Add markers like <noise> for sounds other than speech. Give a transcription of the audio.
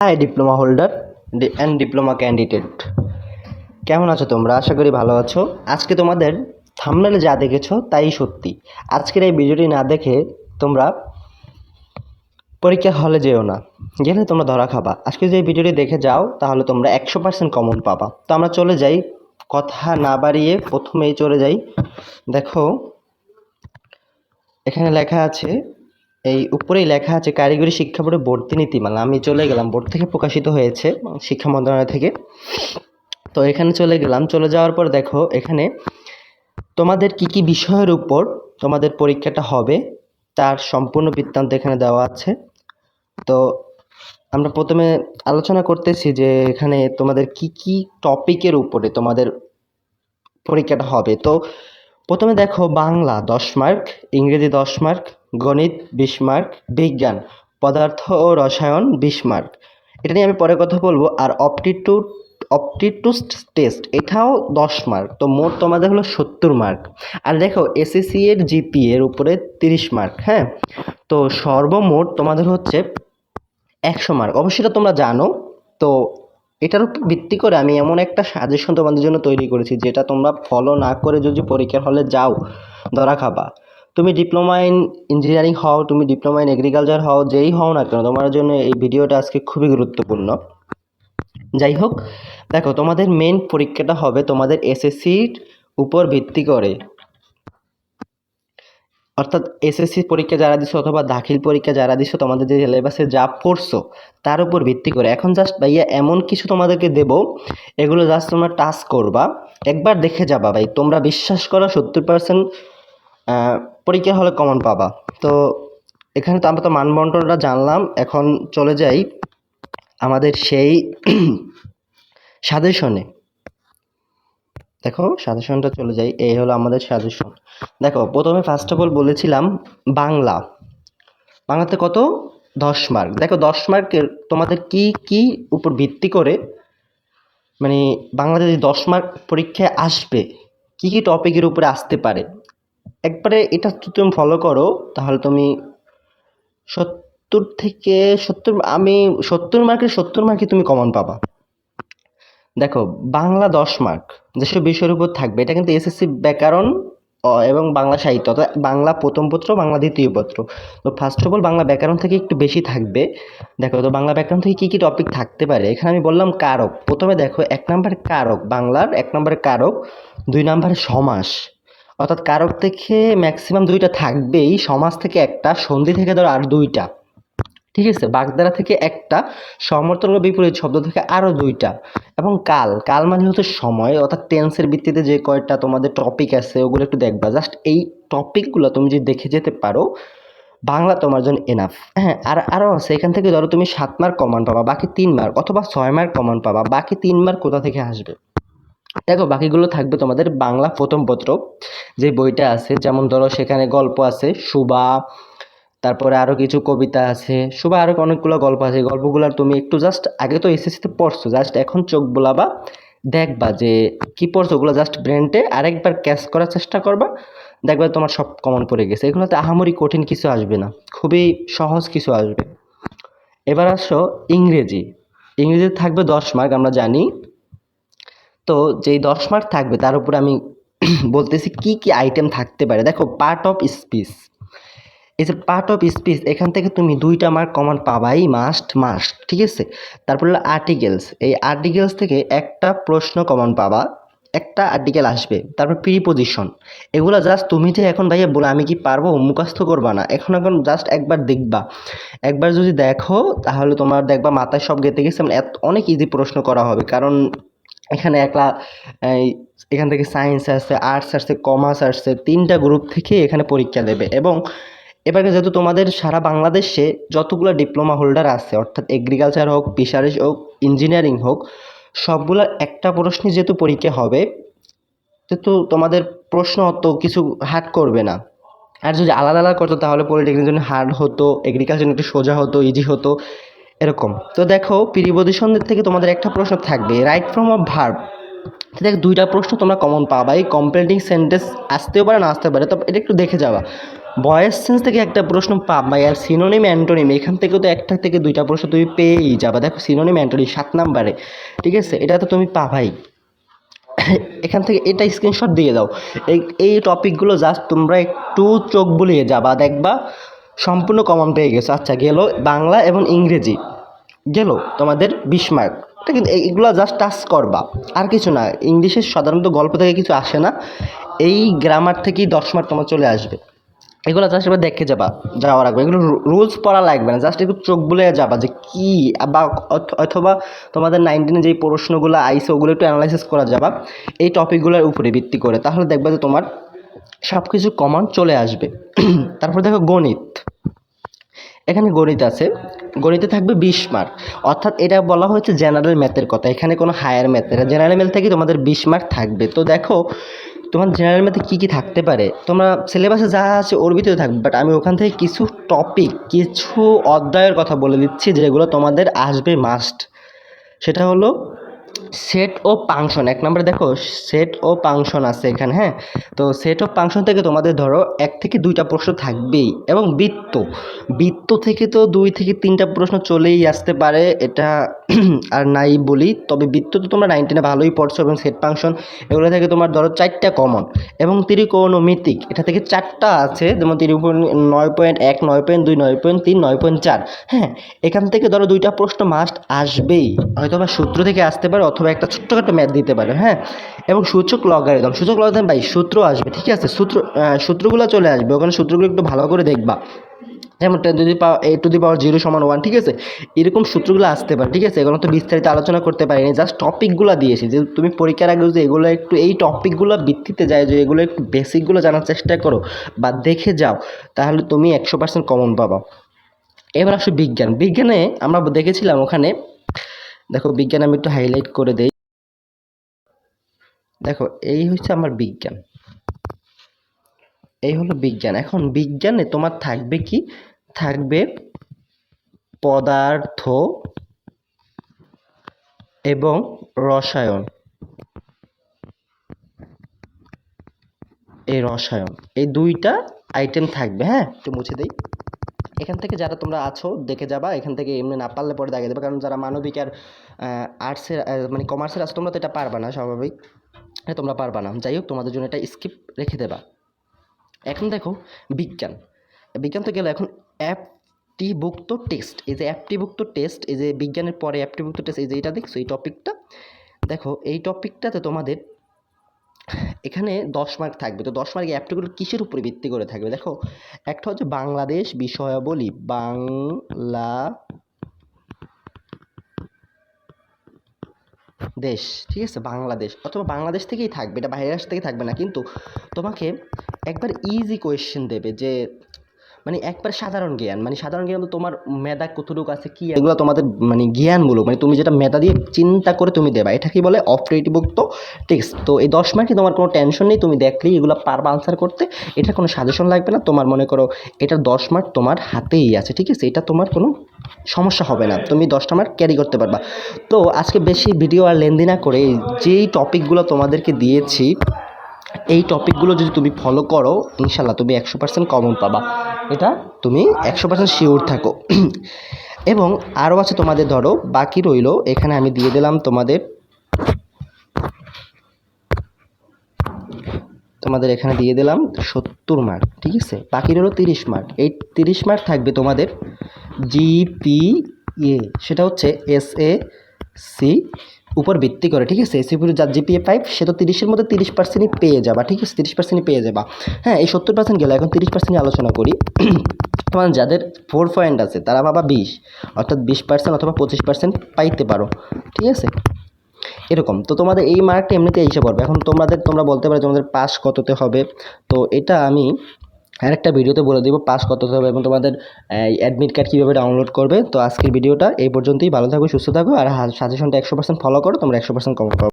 Hi diploma holder and diploma candidate কেমন আছো তোমরা? আশা করি ভালো আছো। আজকে তোমাদের থামনেলে যা দেখেছ তাই সত্যি। আজকের এই ভিডিওটি না দেখে তোমরা পরীক্ষা হলে যেও না। গেলে তোমরা ধরা খাবা। আজকে এই ভিডিওটি দেখে যাও, তাহলে তোমরা একশো পার্সেন্ট কমন পাবা। তো আমরা চলে যাই। কথা না বাড়িয়ে প্রথমেই চলে যাই। দেখো, এখানে লেখা আছে এই উপরেই লেখা আছে কারিগরি শিক্ষা বোর্ডে ভর্তি নীতিমালা আমি চলে গেলাম, বোর্ড থেকে প্রকাশিত হয়েছে শিক্ষা মন্ত্রণালয় থেকে। তো এখানে চলে গেলাম, চলে যাওয়ার পর দেখো এখানে তোমাদের কি কি বিষয়ের উপর তোমাদের পরীক্ষাটা হবে তার সম্পূর্ণ বৃত্তান্ত এখানে দেওয়া আছে। তো আমরা প্রথমে আলোচনা করতেছি যে এখানে তোমাদের কি কি টপিকের উপরে তোমাদের পরীক্ষাটা হবে। তো প্রথমে দেখো বাংলা দশ মার্ক, ইংরেজি দশ মার্ক গণিত বিশ মার্ক বিজ্ঞান, পদার্থ ও রসায়ন বিশ মার্ক এটা নিয়ে আমি পরে কথা বলব। আর অপটিটিউড অপটিটুস টেস্ট, এটাও দশ মার্ক। তো মোট তোমাদের হলো সত্তর মার্ক। আর দেখো, এসএসসি এর জিপি এর উপরে তিরিশ মার্ক হ্যাঁ? তো সর্বমোট তোমাদের হচ্ছে একশো মার্ক। অবশ্যই এটা তোমরা জানো। তো এটার উপর ভিত্তি করে আমি এমন একটা সাজেশন তোমাদের জন্য তৈরি করেছি, যেটা তোমরা ফলো না করে যদি পরীক্ষার হলে যাও, ধরা খাবা। তুমি ডিপ্লোমা ইন ইঞ্জিনিয়ারিং হও, তুমি ডিপ্লোমা ইন এগ্রিকালচার হও, যেই হও না কেন, তোমার জন্য এই ভিডিওটা আজকে খুবই গুরুত্বপূর্ণ। যাই হোক, দেখো, তোমাদের মেন পরীক্ষাটা হবে তোমাদের এসএসসির উপর ভিত্তি করে। অর্থাৎ এসএসসি পরীক্ষা যারা দিছো অথবা দাখিল পরীক্ষা যারা দিছো, তোমাদের যে সিলেবাসে যা পড়ছো, তার উপর ভিত্তি করে। এখন জাস্ট ভাইয়া এমন কিছু তোমাদেরকে দেব, এগুলো জাস্ট তোমরা টাচ করবা। একবার দেখে যাবা ভাই, তোমরা বিশ্বাস করো সত্তর পার্সেন্ট পরীক্ষা হলে কমন পাবা। তো এখানে তো আমরা তো মানবন্টনটা জানলাম, এখন চলে যাই আমাদের সেই <clears throat> সাজেশনে দেখো সাজেশনটা চলে যাই, এই হলো আমাদের সাজেশন দেখো, প্রথমে ফার্স্ট অফ অল বলেছিলাম বাংলা। বাংলাতে কত? দশ মার্ক দেখো, দশ মার্কের তোমাদের কি কি উপর ভিত্তি করে মানে বাংলাতে যদি দশ মার্ক পরীক্ষায় আসবে, কি কি টপিকের উপরে আসতে পারে? একবারে এটা যদি তুমি ফলো করো, তাহলে তুমি সত্তর থেকে সত্তর, আমি সত্তর মার্কের সত্তর মার্কে তুমি কমন পাবা। দেখো, বাংলা দশ মার্ক যেসব বিষয়ের উপর থাকবে, এটা কিন্তু এসএসসি ব্যাকরণ এবং বাংলা সাহিত্য, অর্থাৎ বাংলা প্রথম পত্র, বাংলা দ্বিতীয় পত্র। তো ফার্স্ট অফ অল বাংলা ব্যাকরণ থেকে একটু বেশি থাকবে। দেখো, তো বাংলা ব্যাকরণ থেকে কী কী টপিক থাকতে পারে? এখানে আমি বললাম কারক। প্রথমে দেখো, এক নম্বর কারক, বাংলার এক নম্বরে কারক, দুই নম্বরে সমাস। অর্থাৎ কারক থেকে ম্যাক্সিমাম দুইটা থাকবেই, সমাজ থেকে একটা, সন্ধি থেকে ধরো আর দুইটা। ঠিক আছে? বাগদারা থেকে একটা সমর্থন বিপরীত শব্দ থেকে আরও দুইটা। এবং কাল কাল মানে হচ্ছে সময়, অর্থাৎ টেন্সের ভিত্তিতে যে কয়টা তোমাদের টপিক আছে, ওগুলো একটু দেখবা। জাস্ট এই টপিকগুলো তুমি যদি দেখে যেতে পারো, বাংলা তোমার জন্য এনাফ হ্যাঁ আর আরও আছে, এখান থেকে ধরো তুমি সাত মার্ক কমান পাবা, বাকি তিন মার্ক অথবা ছয় মার্ক কমান পাবা, বাকি তিন মার্ক কোথা থেকে আসবে? দেখো, বাকিগুলো থাকবে তোমাদের বাংলা প্রথম পত্র। যে বইটা আছে, যেমন ধরো সেখানে গল্প আছে, সুবা, তারপরে আরও কিছু কবিতা আছে, সুবা আরও অনেকগুলো গল্প আছে। গল্পগুলো তুমি একটু জাস্ট আগে তো এসএসসিতে পড়ছো জাস্ট এখন চোখ বোলাবা, দেখবা যে কি পড়ছো, ওগুলো জাস্ট ব্রেনটে আরেকবার ক্যাচ করার চেষ্টা করবা, দেখবা তোমার সব কমন পড়ে গেছে। এগুলোতে আহামরি কঠিন কিছু আসবে না, খুবই সহজ কিছু আসবে। এবার আসো ইংরেজি। ইংরেজিতে থাকবে দশ মার্ক আমরা জানি। তো যেই দশ মার্ক থাকবে, তার উপরে আমি <clears throat> বলতেছি কি কি আইটেম থাকতে পারে। দেখো পার্ট অফ স্পিচ এই যে পার্ট অফ স্পিচ এখান থেকে তুমি দুইটা মার্ক কমন পাবাই মাস্ট মাস্ট ঠিক আছে? তারপর হলো আর্টিকেলস এই আর্টিকেলস থেকে একটা প্রশ্ন কমন পাবা, একটা আর্টিকেল আসবে, তারপর প্রিপোজিশন এগুলো জাস্ট তুমি যে এখন ভাইয়া বলে, আমি কি পারব? মুখস্থ করবা না। এখন এখন জাস্ট একবার দেখবা। একবার যদি দেখো, তাহলে তোমার দেখবা মাথায় সব গেতে গেছে। মানে অনেক ইজি প্রশ্ন করা হবে। কারণ এখানে একলা এখান থেকে সায়েন্স আসছে আর্টস আসছে কমার্স আসছে, তিনটা গ্রুপ থেকে এখানে পরীক্ষা দেবে। এবং এবারে যেহেতু তোমাদের সারা বাংলাদেশে যতগুলো ডিপ্লোমা হোল্ডার আছে, অর্থাৎ এগ্রিকালচার হোক ফিশারিজ হোক ইঞ্জিনিয়ারিং হোক সবগুলোর একটা প্রশ্নে যেহেতু পরীক্ষা হবে সেহেতু তোমাদের প্রশ্ন অত কিছু হার্ড করবে না। আর যদি আলাদা আলাদা করতো তাহলে পলিটেকনিক জন্য হার্ড হতো এগ্রিকালচার একটু সোজা হতো ইজি হতো। এরকম। তো দেখো প্রিপোজিশনদের থেকে তোমাদের একটা প্রশ্ন থাকবে রাইট ফ্রম অফ ভার্ব দেখ, দুইটা প্রশ্ন তোমরা কমন পাবা, এই কমপ্লেন্টিং সেন্টেন্স আসতেও পারে, না আসতে পারে তো এটা একটু দেখে যাবা। ভয়েস সেন্স থেকে একটা প্রশ্ন পাবা আর সিনোনিম অ্যান্টোনিম এখান থেকেও তো একটা থেকে দুইটা প্রশ্ন তুমি পেয়েই যাবা। দেখো সিনোনিম অ্যান্টোনিম সাত নাম্বারে, ঠিক আছে? এটা তো তুমি পাবাই। এখান থেকে এটা স্ক্রিনশট দিয়ে দাও। এই এই টপিকগুলো জাস্ট তোমরা একটু চোখ বুলিয়ে যাবা, দেখবা। সম্পূর্ণ কমন পেয়ে গেছো। আচ্ছা গেল বাংলা এবং ইংরেজি। গেল তোমাদের বিশ মার্ক ঠিক আছে এইগুলো জাস্ট টাচ করবা। আর কিছু না ইংলিশের সাধারণত গল্প থেকে কিছু আসে না। এই গ্রামার থেকেই দশ মার্ক তোমার চলে আসবে। এগুলো জাস্ট এবার দেখে যাবা যাওয়া আগে। এগুলো রুলস পড়া লাগবে না জাস্ট একটু চোখ বুলে যাবা যে কি বা অথ- অথবা তোমাদের নাইনটিনে যেই প্রশ্নগুলো আইসে ওগুলো একটু অ্যানালাইসিস করা যাবা। এই টপিকগুলোর উপরে ভিত্তি করে। তাহলে দেখবে যে তোমার সব কিছু কমন চলে আসবে। <clears throat> তারপর দেখো গণিত। এখানে গণিত আছে। গণিতে থাকবে বিশ মার্ক অর্থাৎ এটা বলা হয়েছে জেনারেল ম্যাথের কথা। এখানে কোনো হায়ার ম্যাথ না জেনারেল ম্যাথ থেকে তোমাদের বিশ মার্ক থাকবে। তো দেখো, তোমার জেনারেল ম্যাথে কী কী থাকতে পারে? তোমরা সিলেবাসে যা আছে ওর ভিতরে থাকবে। বাট আমি ওখান থেকে কিছু টপিক কিছু অধ্যায়ের কথা বলে দিচ্ছি যেগুলো তোমাদের আসবে মাস্ট সেটা হলো সেট ও পাংশন এক নম্বরে দেখো সেট ও পাংশন আছে এখানে হ্যাঁ? তো সেট ও পাংশন থেকে তোমাদের ধরো এক থেকে দুইটা প্রশ্ন থাকবেই, এবং বৃত্ত। বৃত্ত থেকে তো দুই থেকে তিনটা প্রশ্ন চলেই আসতে পারে, এটা <clears throat> আর নাই বলি। তবে বৃত্ত তো তোমরা নাইনটিনে ভালোই পড়ছো, এবং সেট পাংশন এগুলো থেকে তোমার ধরো চারটা কমন এবং ত্রিকোণমিতিক, এটা থেকে চারটা আছে, যেমন ত্রিকোণ নয় পয়েন্ট এক, নয় পয়েন্ট দুই, নয় পয়েন্ট তিন, নয় পয়েন্ট চার হ্যাঁ? এখান থেকে ধরো দুইটা প্রশ্ন মাস্ট আসবেই হয়তো বা সূত্র থেকে আসতে পারে অথবা একটা ছোট্টখাটো ম্যাথ দিতে পারে হ্যাঁ? এবং সূচক লগারিদম সূচক লগারিদম ভাই, সূত্র আসবে, ঠিক আছে? সূত্র সূত্রগুলো চলে আসবে, ওখানে সূত্রগুলো একটু ভালো করে দেখবা। যেমন ten to the power a to the power zero সমান ওয়ান ঠিক আছে? এরকম সূত্রগুলো আসতে পারে, ঠিক আছে? এগুলো তো বিস্তারিত আলোচনা করতে পারিনি জাস্ট টপিকগুলো দিয়েছি। যে তুমি পরীক্ষার আগে যে এগুলো একটু, এই টপিকগুলো ভিত্তিতে যায় যে এগুলো একটু বেসিকগুলো জানার চেষ্টা করো বা দেখে যাও, তাহলে তুমি একশো পার্সেন্ট কমন পাবা। এবার আসো বিজ্ঞান। বিজ্ঞানে আমরা দেখেছিলাম ওখানে দেখো, বিজ্ঞান আমি একটু হাইলাইট করে দেই। দেখো, এই হচ্ছে আমার বিজ্ঞান। এই হলো বিজ্ঞান। এখন বিজ্ঞানে তোমার থাকবে কি? থাকবে পদার্থ এবং রসায়ন। এই রসায়ন। এই দুইটা আইটেম থাকবে হ্যাঁ? একটু মুছে দেই। এখান থেকে যারা তোমরা আছো, দেখে যাবা। এখান থেকে এমনি না পারলে পরে দেখে দেবে। কারণ যারা মানবিক আর আর্টসের মানে কমার্সের আছো, তোমরা তো এটা পারবা না, স্বাভাবিক। হ্যাঁ তোমরা পারবা না। যাই হোক, তোমাদের জন্য এটা স্কিপ রেখে দেবা। এখন দেখো, বিজ্ঞান। বিজ্ঞান তো গেল এখন অ্যাপটিভুক্ত টেস্ট এই যে অ্যাপটিভুক্ত টেস্ট এই যে বিজ্ঞানের পরে অ্যাপটিভুক্ত টেস্ট এই যে এটা দেখছ, এই টপিকটা দেখো, এই টপিকটাতে তোমাদের এখানে দশ মার্ক থাকবে। তো দশ মার্ক অ্যাপটিগুলো কিসের উপরে ভিত্তি করে থাকবে? দেখো, একটা হচ্ছে বাংলাদেশ বিষয়াবলী। বাংলা দেশ ঠিক আছে? বাংলাদেশ। অথবা বাংলাদেশ থেকেই থাকবে, এটা বাইরের রাষ্ট্র থেকে থাকবে না। কিন্তু তোমাকে একবার ইজি কোয়েশ্চেন দেবে যে মানে একবার সাধারণ জ্ঞান। মানে সাধারণ জ্ঞান তোমার মেধা কতটুকু আছে, কি এগুলো তোমাদের মানে জ্ঞানমূলক। মানে তুমি যেটা মেধা দিয়ে চিন্তা করে তুমি দেবা, এটা কি বলে? অপ্রীতিভুক্ত টেক্সট তো এই দশ মার্কে তোমার কোনো টেনশন নেই, তুমি দেখলেই এগুলো পারবা আনসার করতে। এটা কোনো সাজেশন লাগবে না, তোমার মনে করো এটার দশ মার্ক তোমার হাতেই আছে, ঠিক আছে? এটা তোমার কোনো সমস্যা হবে না, তুমি দশটা মার্ক ক্যারি করতে পারবা। তো আজকে বেশি ভিডিও আর লেন্দি না করে, যেই টপিকগুলো তোমাদেরকে দিয়েছি এই টপিকগুলো যদি তুমি ফলো করো, ইনশাল্লাহ তুমি একশো পার্সেন্ট কমন পাবা। এটা তুমি একশো পার্সেন্ট শিওর থাকো। <clears throat> এবং আরও আছে তোমাদের ধরো, বাকি রইল, এখানে আমি দিয়ে দিলাম তোমাদের। তোমাদের এখানে দিয়ে দিলাম সত্তর মার্ক ঠিক আছে? বাকি রইল তিরিশ মার্ক এই তিরিশ মার্ক থাকবে তোমাদের জিপিএ সেটা হচ্ছে এস এ সি উপর ভিত্তি করে, ঠিক আছে? এসি যার জিপিএ ফাইভ সে তো তিরিশের মধ্যে তিরিশ পার্সেন্টই পেয়ে যাবা, ঠিক আছে? তিরিশ পার্সেন্টই পেয়ে যাবা। হ্যাঁ এই সত্তর পার্সেন্ট গেলে এখন তিরিশ পার্সেন্ট আলোচনা করি। <clears throat> তোমার যাদের ফোর পয়েন্ট আছে, তারা পাবা বিশ, অর্থাৎ বিশ পার্সেন্ট অথবা পঁচিশ পার্সেন্ট পাইতে পারো, ঠিক আছে? এরকম। তো তোমাদের এই মার্কটা এমনিতে এসে পড়বে। এখন তোমাদের, তোমরা বলতে পারো তোমাদের পাস কততে হবে। তো এটা আমি আরেকটা ভিডিওতে বলে দিব পাস কত হবে এবং তোমাদের অ্যাডমিট কার্ড কীভাবে ডাউনলোড করবে। তো আজকের ভিডিওটা এই পর্যন্তই। ভালো থাকো, সুস্থ থাকো, আর সাজেশনটা একশো পার্সেন্ট ফলো করো, তোমরা একশো পার্সেন্ট কমন পাবো